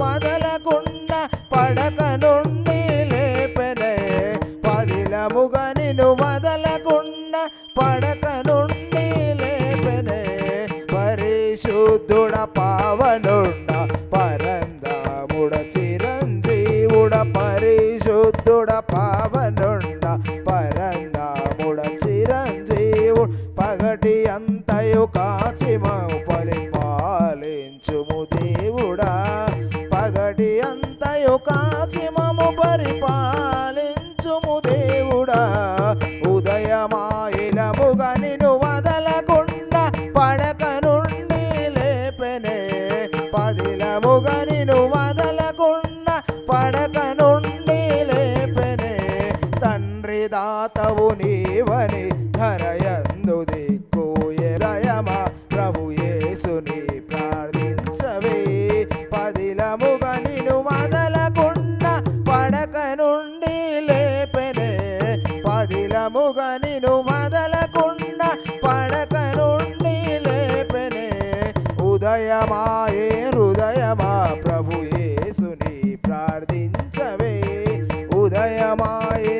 వదలకుండా పడక నుండి లేపెనే పదిలముగా నిన్ను వదలకుండా పడక నుండి లేపెనే పరిశుద్ధుడ పావనుండ పరందాముడ చిరంజీవుడ పరిశుద్ధుడ పావనుండ పరందాముడ చిరంజీవుడు పగటి అంతయు కాచిమవు అంతయు కాచిమము పరిపాలించుము దేవుడా. ఉదయమాయిలముగా నిను వదలకుండా పడక నుండి లేపెనే. పదిలముగా నిను వదలకుండా పడక నుండి లేపెనే. తండ్రి దాతవు నీవని ధరయ నేరుగా నేను మదలకుండా పడక నుండి లేపనే ఉదయమాయే హృదయమా ప్రభు యేసుని ప్రార్థించవే. ఉదయమాయే